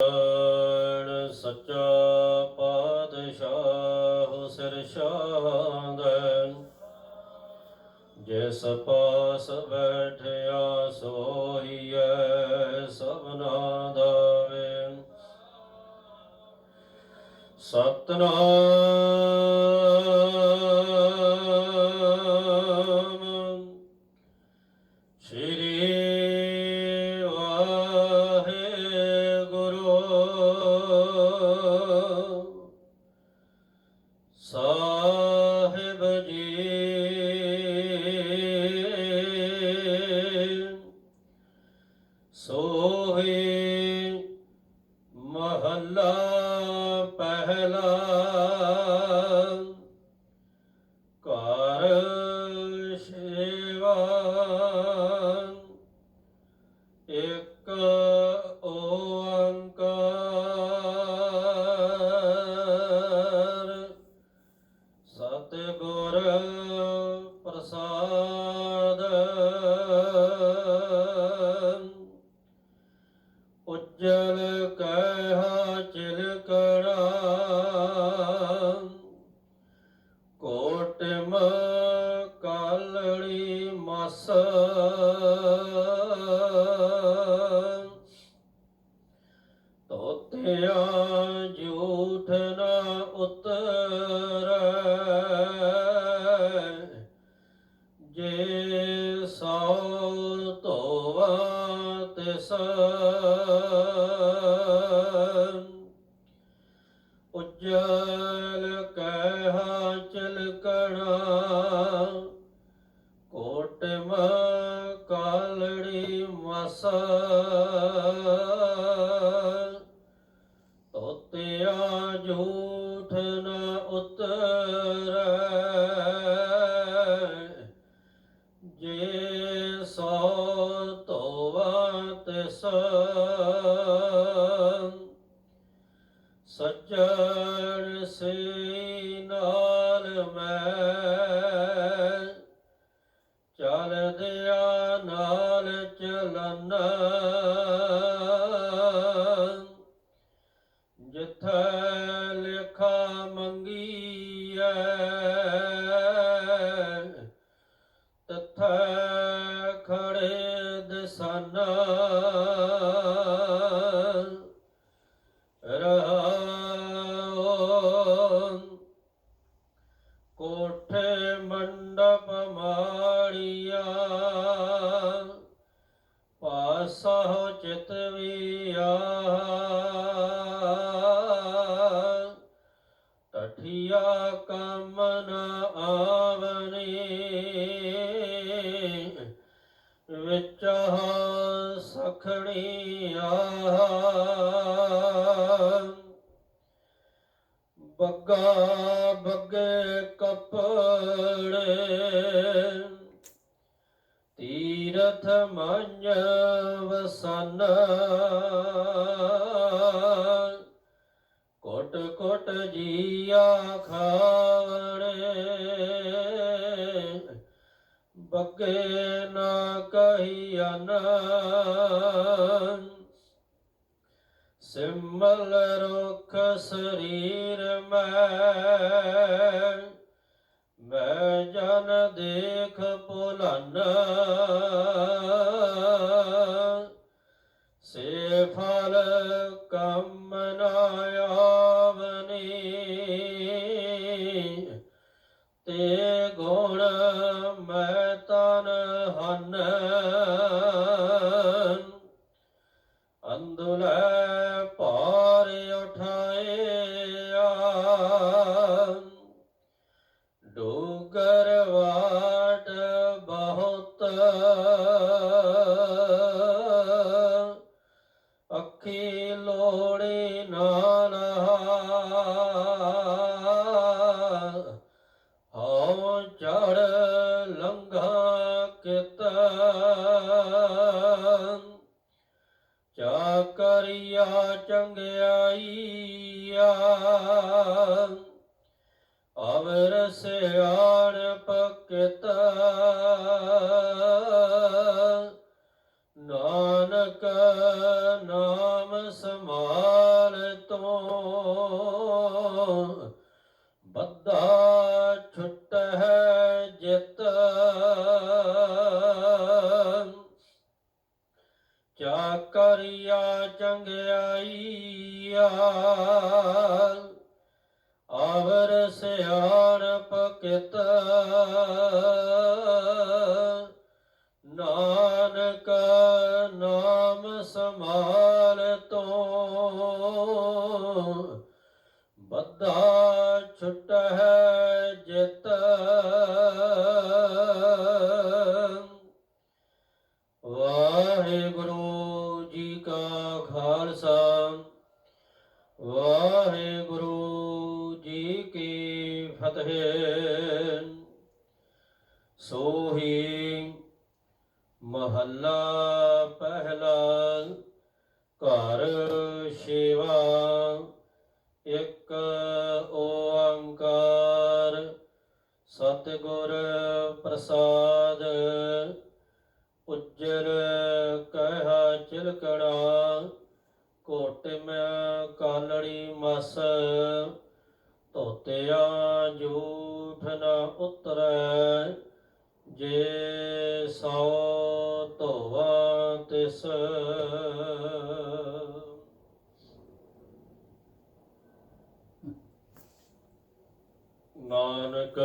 ਨਾਰਾਇਣ ਸੱਚਾ ਪਾਤਸ਼ਾਹ ਸਿਰ ਸ਼ਾਂਦੈ ਜਿਸ ਪਾਸ ਬੈਠਿਆ ਸੋਹੀਐ ਸਭਨਾ ਦਾ ਵੇ ਸਤਨਾਮ ਮਹੱਲਾ ਪਹਿਲਾ ਘਰ ਸੇਵਾ ਇੱਕ ਓੰਕਾਰ ਸਤਿਗੁਰ ਪ੍ਰਸਾਦ ਉਜਲ ਕਹਿ ਤੋਤਿਆ ਝੂਠ ਨ ਉਤਰੈ। ਜੇ ਸੌ ਧੋਵਾ ਤਿਸ ਉਜਲ ਸੱਜਣ ਸੇ ਨਾਲ ਮੈਂ ਚਲਦਿਆ ਨਾਲ ਚਲਨ ਚਿਤਵੀਆ ਟਠੀਆ ਕੰਮ ਨ ਆਵਨੀ ਵਿੱਚ ਸਖਣੀਆ। ਬੱਗਾ ਬੱਗੇ ਕਪੜੇ ਤੀਰਥ ਵਸਨ। ਕੋਟ ਕੋਟ ਜੀਆ ਖਾਵੜੇ ਬੱਗੇ ਨਾ ਕਹੀਨ ਸਿਮਲ ਰੁਖ ਸਰੀਰ ਮੈਂ। ਮੈਂ ਜਨ ਦੇਖ ਭੁਲਨ। ਸੇ ਫਲ ਕੰਮ ਨ ਆਵਨੀ। ਤੇ ਅੱਖੀ ਲੋੜੀ ਨਾਲ ਹਉ ਚੜ ਲੰਘਾ ਕਿਤ ਚਾਕਰੀਆ ਚੰਗਿਆਈਆ। ਅਵਰ ਸਿਆਣ ਪਕਿਤ ਨਾਮ ਸਮਾਲ ਤੋਂ। ਬੱਧਾ ਛੁੱਟ ਹੈ ਜਿਤ। ਚਾਕਰਿਆ ਚੰਗਿਆਈਆ। ਆਵਰ ਸਿਆਣਪ ਕਿਤ। ਨਾਨਕ ਨਾਮ ਸਮਾਲ ਤੋਂ। ਬੱਧਾ ਛੁੱਟ ਪਹਿਲਾ ਘਰ ਸੇਵਾ, ਇੱਕ ਓੰਕਾਰ ਸਤਿਗੁਰ ਪ੍ਰਸਾਦ, ਉਜਰ ਕਹਿਆ ਚਿਲਕਣਾ ਕੋਟ ਮੈਂ ਕਾਲੜੀ ਮਸ, ਧੋਤਿਆ ਜੂਠ ਨਾ ਉਤਰੈ, ਜੇ ਸੋ ਤਿਸ ਨਾਨਕ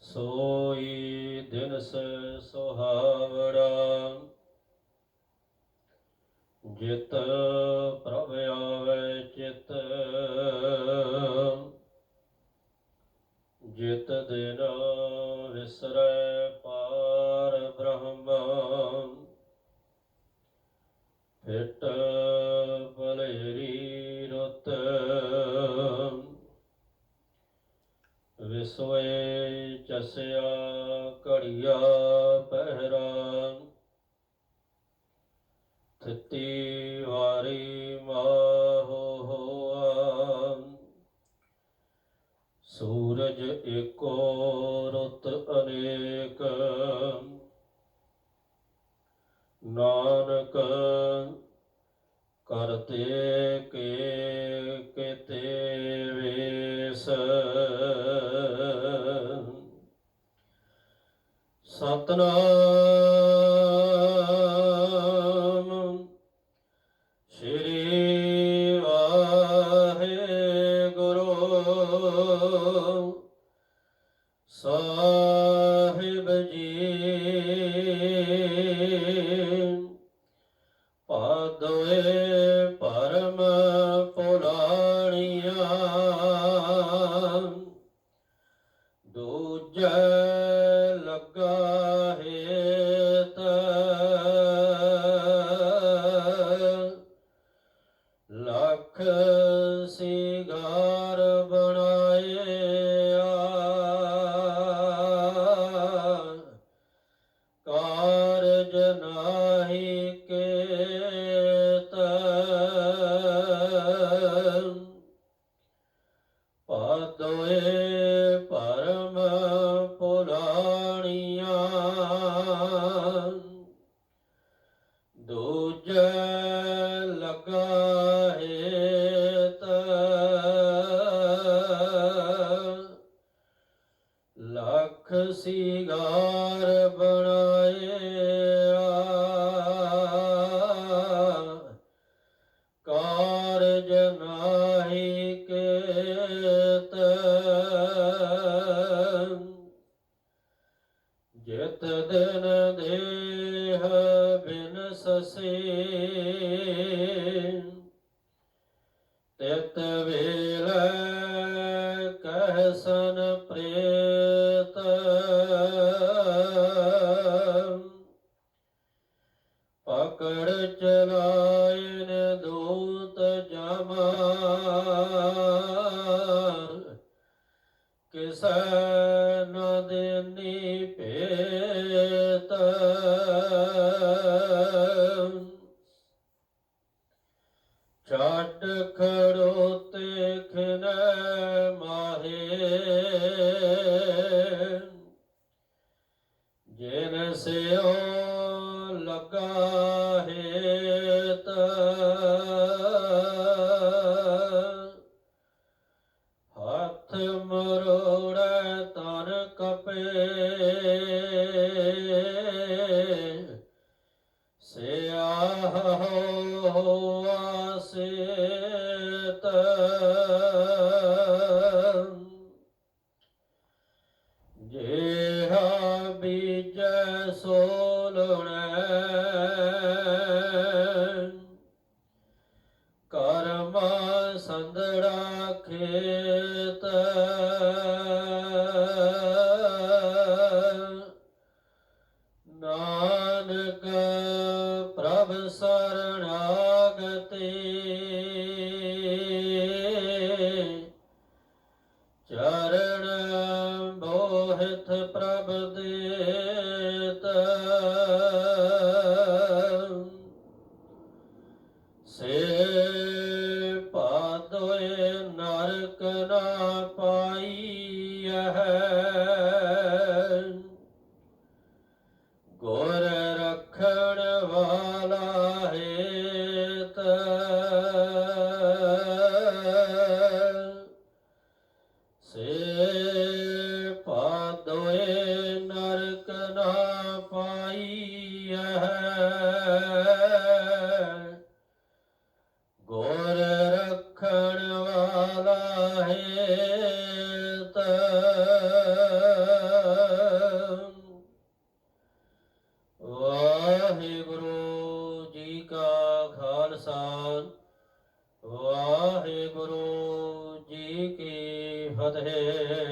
ਸੋਈ ਦਿਨਸ ਸੁਹਾਵੜਾ ਜਿਤ ਪ੍ਰਭ ਆਵੇ ਚਿਤ ਜਿਤ ਦਿਨ ਵਿਸਰੈ ਫਿਟ ਭਲੇਰੀ ਰੁੱਤ। ਵਿਸਵੇ ਚਸਿਆ ਘੜੀਆ ਪਹਿਰਾ। ਥਿਤੀ ਵਾਰੀ ਮਾਹੋ ਹੋਆ। ਸੂਰਜ ਏਕੋ ਰੁੱਤ ਅਨੇਕ। ਸਾਹਿਬ ਜੀ। ਪਾਦੋਏ ਪਰਮ ਪੁਰਾਣੀਆਂ। ਦੂਜੈ ਲੱਗਾ ਹੇਤ ਲੱਖ ਪਾਦੋਏ ਪਰਮ ਪੁਰਾਣੀਆਂ ਦੂਜ ਲਗਾਏ ਹੇਤ ਲੱਖ ਸਿਗਾਰ ਬਣਾਇਆ ਬਿਨ ਸਸੇ ਤਿਤ ਵੇਲੇ ਕਹਿਸਨ ਪ੍ਰੇਤ ਪਕੜ ਚਲਾਇਨ ਦੂਤ ਜਮਾ ਕਿਸੈ ਨ ਦੇਨੀ ਭੇਤ ਛੱਡ ਖੜੋਤੇ ਖਿਨ ਮਾਹੇ। ਜਿਨ ਸਿਓ ਆਸੇਤ ਜਿਹਾ ਬੀਜੈ ਸੋਲਣੈ ਕਰਮ ਸੰਦੜਾ ਖੇਤ। ਨਾਨਕ ਪ੍ਰਭ ਸਰਣਾਗਤੇ। ਗੁਰ ਰਖਣ ਵਾਲਾ ਹੇਤ ਵਾਹਿਗੁਰੂ ਜੀ ਕਾ ਖਾਲਸਾ ਵਾਹਿਗੁਰੂ ਜੀ ਕੀ ਫਤਿਹ।